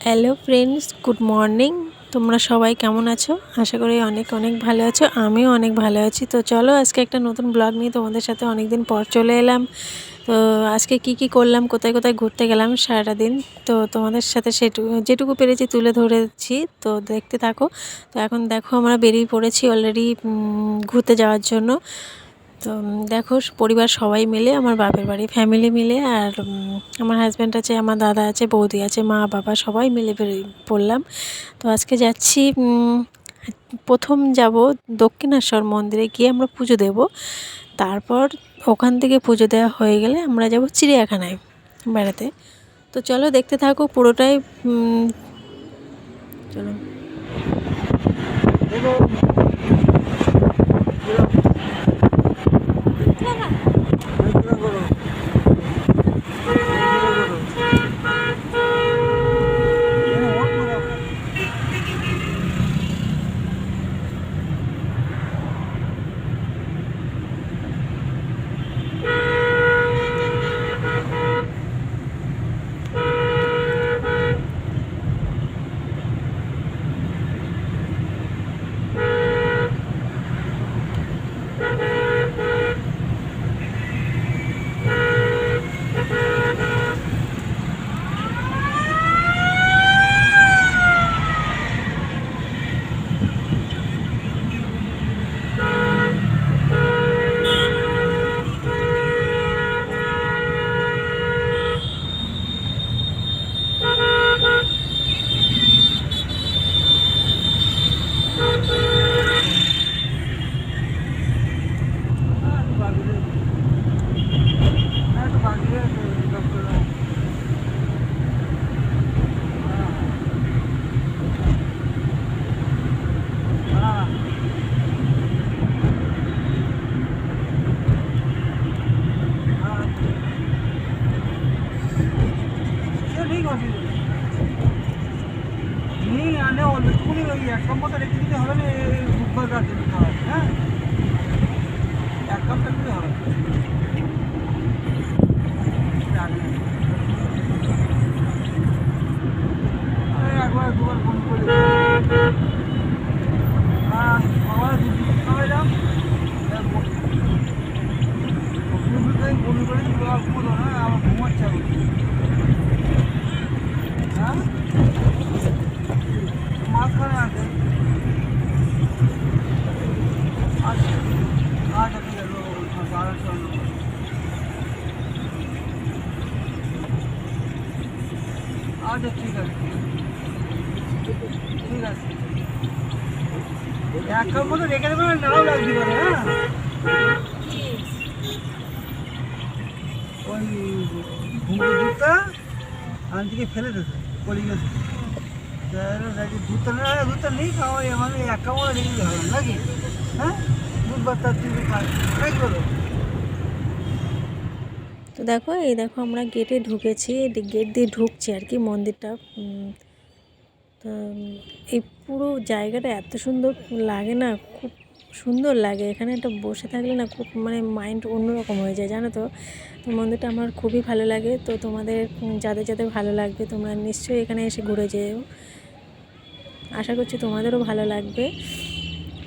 Hello friends good morning তোমরা সবাই কেমন আছো? আশা করি অনেক অনেক ভালো আছো। আমিও অনেক ভালো আছি। তো চলো আজকে একটা নতুন ব্লগ নিয়ে তোমাদের সাথে অনেক দিন পর চলে এলাম। তো আজকে কি কি করলাম, কোথায় কোথায় ঘুরতে গেলাম সারাটা দিন তো তোমাদের সাথে সেটুকু যেটুকু পেরেছি তুলে ধরেছি। তো দেখতে থাকো। তো এখন দেখো আমরা বেরিয়ে পড়েছি অলরেডি ঘুরতে যাওয়ার জন্য। তো দেখো, পরিবার সবাই মিলে, আমার বাপের বাড়ি ফ্যামিলি মিলে, আর আমার হাজব্যান্ড আছে, আমার দাদা আছে, বৌদি আছে, মা, বাবা সবাই মিলে পড়লাম। তো আজকে যাচ্ছি প্রথম যাব দক্ষিণেশ্বর মন্দিরে, গিয়ে আমরা পুজো দেব। তারপর ওখান থেকে পুজো দেওয়া হয়ে গেলে আমরা যাব চিড়িয়াখানায় বেড়াতে। তো চলো, দেখতে থাকো পুরোটাই চলো। এক আচ্ছা ঠিক আছে। ঠিক আছে। এক মতো রেখে দেবেন নাও লাগতে হ্যাঁ? ওই ঘুমো দুধটা আনটিকে ফেলে দেবে, পড়ে গেছে। দুধটা না, দুধটা নেই, খাওয়া মানে এক মতো রেখে দিতে হবে, নাকি? হ্যাঁ? দুধ বাচ্চা বলো তো দেখো, এই দেখো আমরা গেটে ঢুকেছি গেট দিয়ে ঢুকছি আর কি মন্দিরটা। তো, এই পুরো জায়গাটা এত সুন্দর লাগে না, খুব সুন্দর লাগে। এখানে একটা বসে থাকলে না খুব মানে মাইন্ড অন্যরকম হয়ে যায়, জানো তো? তো মন্দিরটা আমার খুবই ভালো লাগে। তো তোমাদের যাদের যাদের ভালো লাগবে তোমরা নিশ্চয়ই এখানে এসে ঘুরে যেও। আশা করছি তোমাদেরও ভালো লাগবে।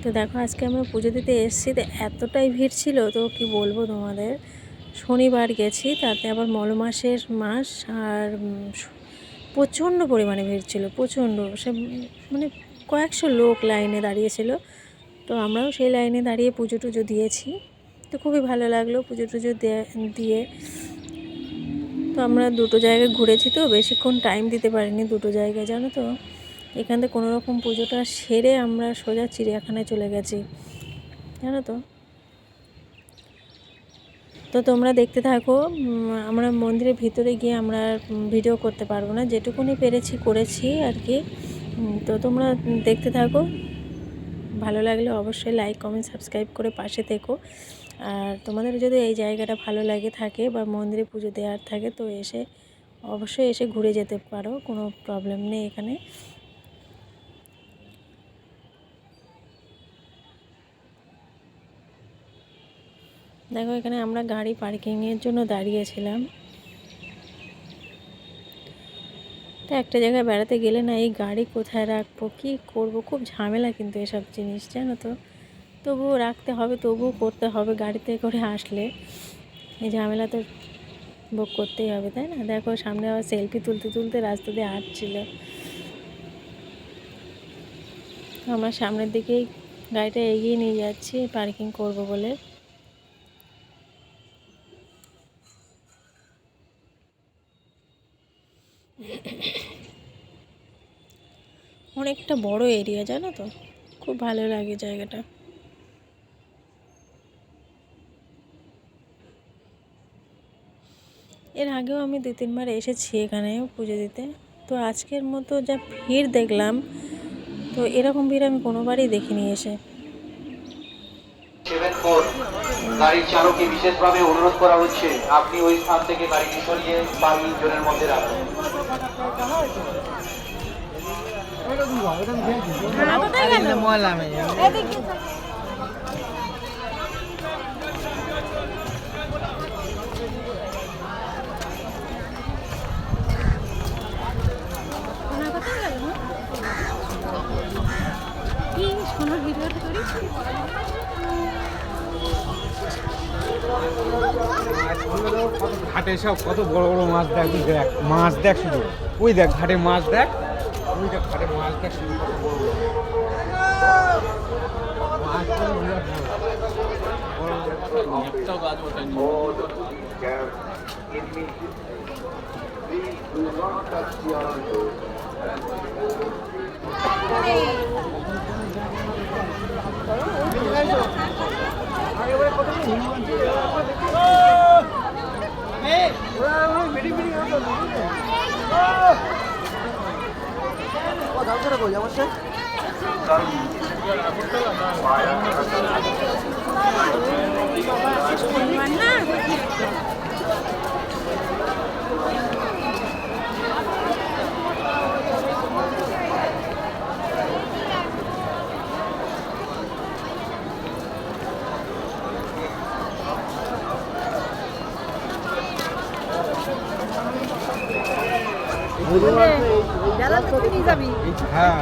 তো দেখো, আজকে আমরা পুজো দিতে এসেছি, তো এতটাই ভিড় ছিল, তো কি বলব তোমাদের? শনিবার গেছি, তাতে আবার মলমাসের মাস আর প্রচণ্ড পরিমাণে ভিড় ছিল, প্রচণ্ড। সে মানে কয়েকশো লোক লাইনে দাঁড়িয়েছিল। তো আমরাও সেই লাইনে দাঁড়িয়ে পুজো টুজো দিয়েছি। তো খুবই ভালো লাগল পুজো টুজো দিয়ে। তো আমরা দুটো জায়গায় ঘুরেছি তো, বেশিক্ষণ টাইম দিতে পারিনি দুটো জায়গায়, জানো তো? এখান থেকে কোনো রকম পুজোটা সেরে আমরা সোজা চিড়িয়াখানায় চলে গেছি। জানো তো? তো তোমরা দেখতে থাকো আমরা মন্দিরের ভিতরে গিয়ে আমরা ভিডিও করতে পারব না। যেটুকুনি পেরেছি করেছি আর কি তো তোমরা দেখতে থাকো। ভালো লাগলে অবশ্যই লাইক কমেন্ট সাবস্ক্রাইব করে পাশে থেকো। আর তোমাদের যদি এই জায়গাটা ভালো লাগে থাকে বা মন্দিরে পুজো দেওয়ার থাকে, তো এসে অবশ্যই এসে ঘুরে যেতে পারো, কোনো প্রবলেম নেই এখানে। দেখো, এখানে আমরা গাড়ি পার্কিংয়ের জন্য দাঁড়িয়েছিলাম। তো একটা জায়গায় বেড়াতে গেলে না, এই গাড়ি কোথায় রাখব, কী করব? খুব ঝামেলা কিন্তু এসব জিনিস, জানো তো? তবুও রাখতে হবে, তবুও করতে হবে গাড়িতে করে আসলে। এই ঝামেলা তো ভোগ করতেই হবে, তাই না? দেখো, সামনে আবার সেলফি তুলতে তুলতে রাস্তা দিয়ে হাঁটছিল। আমরা সামনের দিকেই গাড়িটা এগিয়ে নিয়ে যাচ্ছি, পার্কিং করব বলে। অনেকটা বড় এরিয়া, জানো তো? খুব ভালো লাগে জায়গাটা। এর আগেও আমি দু তিনবার এসেছি এখানে পুজো দিতে। তো আজকের মতো যা ভিড় দেখলাম, তো এরকম ভিড় আমি কোনোবারই দেখিনি এসে। গাড়ির চালককে বিশেষভাবে অনুরোধ করা হচ্ছে, আপনি ওই স্থান থেকে গাড়িটি সরিয়ে পার্কিং জোনের মধ্যে ময়লা ঘাটে সব কত বড় বড় মাছ দেখ, তুই দেখ, মাছ দেখ শুধু। ওই দেখ, ঘাটে মাছ দেখ, ওই দেখ, ঘাটে মাছ দেখ শুধু বড় বড় মাছগুলো বিরাট বড়। বড় বড়। হ্যাঁ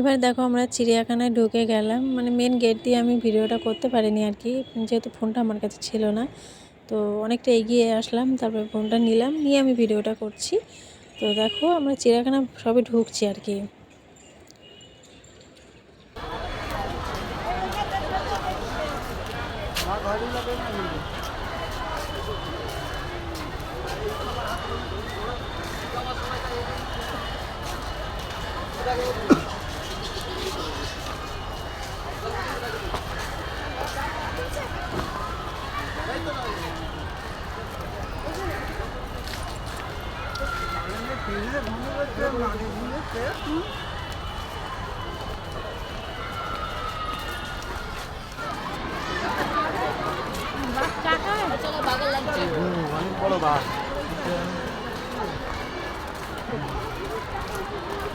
এবার দেখো আমরা চিড়িয়াখানায় ঢুকে গেলাম। মানে মেন গেট দিয়ে আমি ভিডিওটা করতে পারিনি আর কি। যেহেতু ফোনটা আমার কাছে ছিল না, তো অনেকটা এগিয়ে আসলাম, তারপর ফোনটা নিলাম, নিয়ে আমি ভিডিওটা করছি। তো দেখো আমরা চিড়িয়াখানা সবে ঢুকছি আর কি।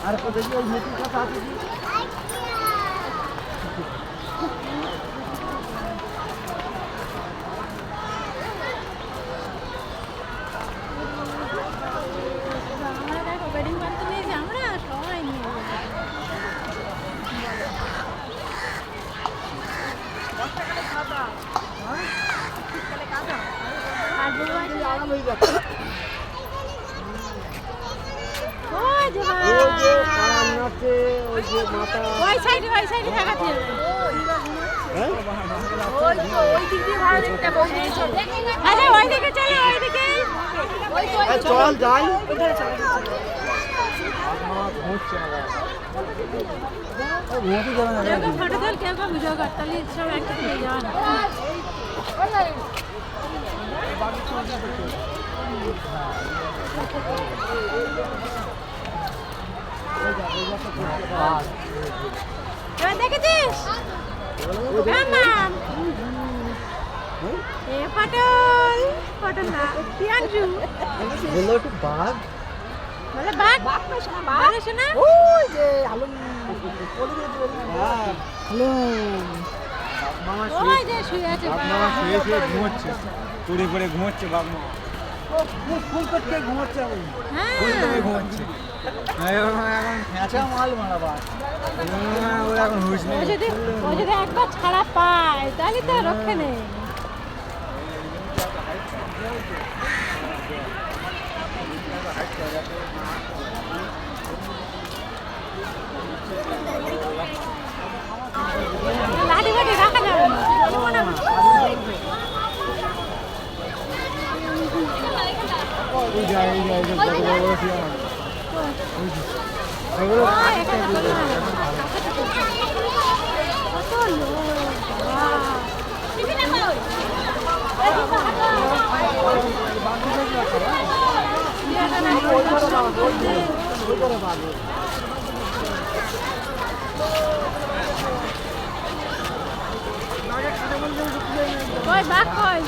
আর কত কি ওই মেয়েটির কথা আছে ওই যে কান নাচে ওই যে মাথা ওই সাইডে ওই সাইডে থাকাতে হবে আচ্ছা ওইদিকে চলো ওইদিকে চল যাই ঘুমোতে যাবে না কেউ কেউ ফটো তোল কেউ কেউ ভিডিও কর তাহলে সব একসাথে হয়ে যাওয়া না এবার দেখেছিস? মাম। পটল। পটল না পিয়াঞ্জু বলল একটু বাঘ। বলে বাঘ? বলে শোনা? ওই যে আলম হ্যাঁ হ্যালো মামা শুয়ে আছে বাপ মামা শুয়ে শুয়ে ঘুমোচ্ছে। চুরি করে ঘুমোচ্ছে বাপ মামা। হ্যাঁ আচ্ছা একবার ছাড়া পায় তাহলে তো রক্ষে নেই রাখা যাবে না জীবন আমি ওই যা এই যা এই যে বড় বড় বড় টিয়া মাছ। ওই যে। ওগুলো ও, এখানে তোলো না। কত লোক, বাবা। কই বাঘ কই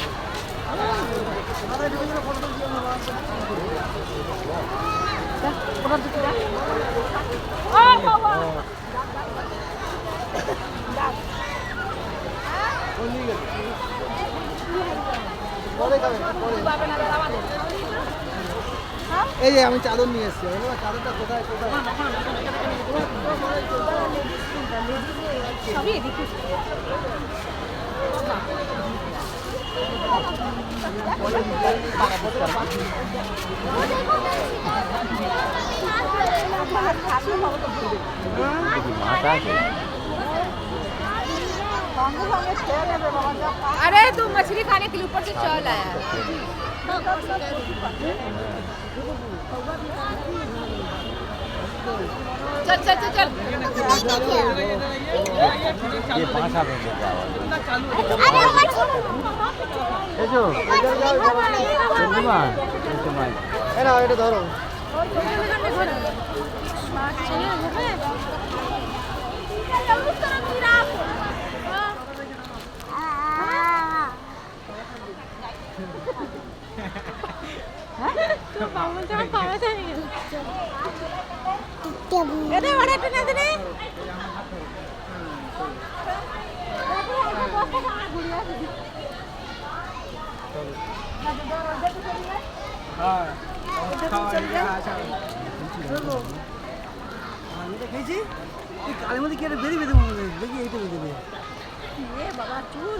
ও বাবা এই যে আমি চাদর নিয়ে এসেছি। চাদরটা কোথায় কোথায়? अरे तू मछली खाने के लिए ऊपर से चल आया। चल चल चल चल। ये पाँच अरे जो ए ना ये तो धरो। पाँच छह हो गए কালের মধ্যে কি একটা বেরিয়ে বেঁধে মনে দেখি এইটা বেঁধে বাবা চুল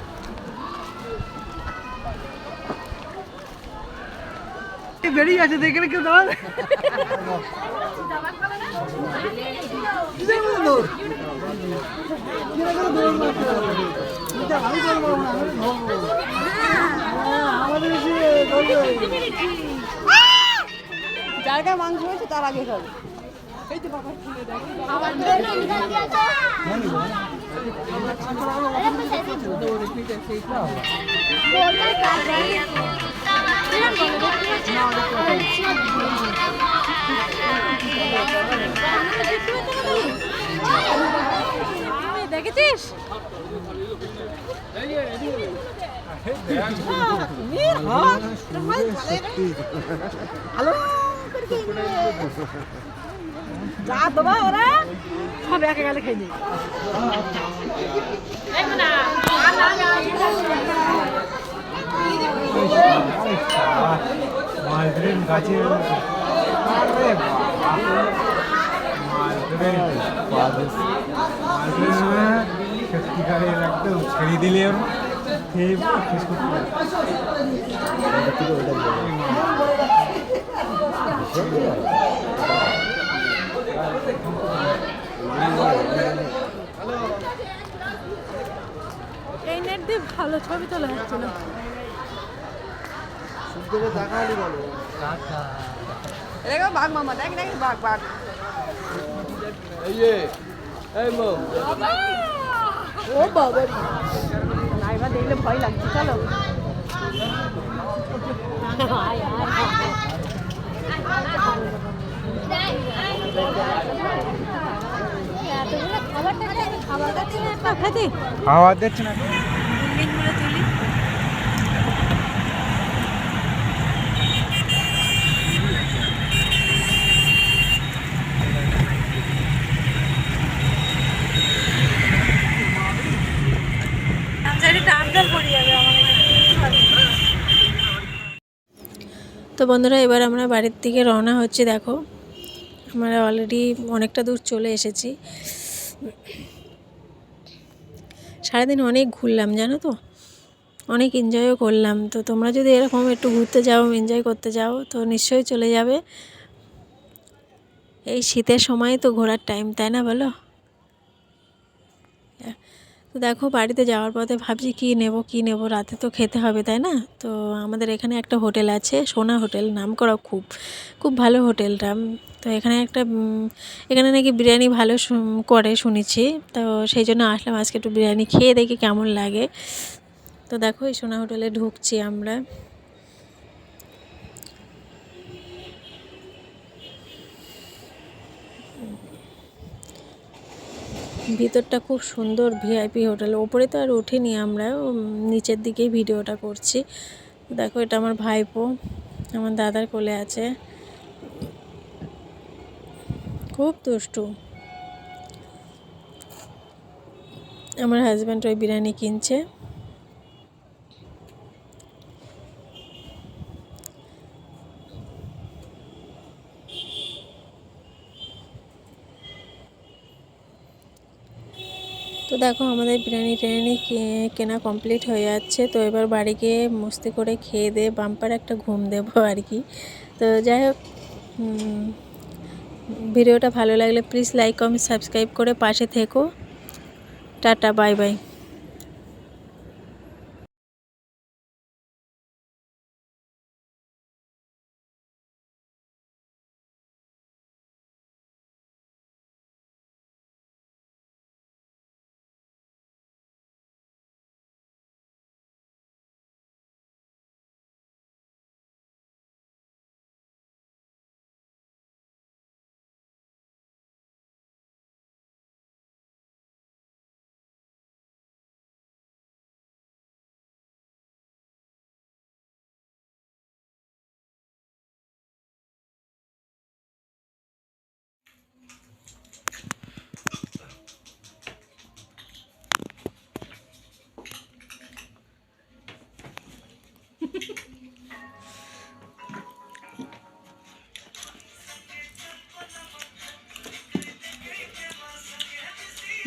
ধরবো হ্যাঁ, আমাদের এসে ধরবে যার গায়ে মাংস হয়েছে তার আগে খাবে দেখেছিস হ্যালো যা দেবা ওরা সব একে গেলে খেয়ে মালদ্রিন ধরে সত্যিকারের একদম ছেড়ে দিলে ওর খেয়ে শেষ করতে পারে এই নেট দিয়ে ভালো ছবি তোলা হচ্ছে না। শুদ্ধকে দেখালি বলো দেখো বাঘ মামা দেখ দেখ বাঘ বাঘ। এই যে এই মো ও বাবা না এবার দেখলে ভয় লাগছে চলো। খাওয়া দিচ্ছে না। তো বন্ধুরা, এবার আমরা বাড়ির দিকে রওনা হচ্ছে, দেখো। আমরা অলরেডি অনেকটা দূর চলে এসেছি। সারাদিন অনেক ঘুরলাম, জানো তো? অনেক এনজয়ও করলাম। তো তোমরা যদি এরকম একটু ঘুরতে যাও এনজয় করতে যাও, তো নিশ্চয়ই চলে যাবে। এই শীতের সময় তো ঘোরার টাইম তাই না বলো? তো দেখো বাড়িতে যাওয়ার পথে ভাবছি কি নেব কি নেব? রাতে তো খেতে হবে, তাই না? তো আমাদের এখানে একটা হোটেল আছে, সোনা হোটেল, নাম করা খুব খুব ভালো হোটেলটা। তো এখানে একটা এখানে নাকি বিরিয়ানি ভালো করে শুনেছি। তো সেই জন্য আসলাম আজকে একটু বিরিয়ানি খেয়ে দেখি কেমন লাগে। তো দেখো এই সোনা হোটেলে ঢুকছি আমরা। ভিতরটা খুব সুন্দর ভিআইপি হোটেল। ওপরে তো আর উঠিনি আমরা নিচের দিকেই ভিডিওটা করছি। দেখো, এটা আমার ভাইপো, আমার দাদার কোলে আছে। খুব দুষ্টু। আমার হাজব্যান্ড ওই বিরিয়ানি কিনছে। তো দেখো আমাদের বিরিয়ানি টিরিয়ানি কেনা কমপ্লিট হয়ে যাচ্ছে। তো এবার বাড়ি গিয়ে মস্তি করে খেয়ে দিয়ে বাম্পার একটা ঘুম দেবো আর কি। তো যাই হোক ভিডিওটা ভালো লাগলে প্লিজ লাইক কমেন্ট সাবস্ক্রাইব করে পাশে থেকো। টাটা বাই বাই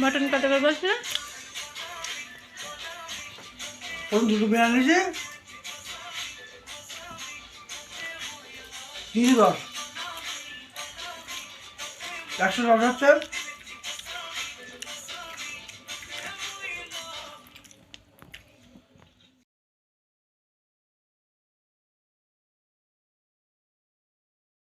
মটন কত করে বসবে দুটো তিনশো দশ একশো দশ হচ্ছে।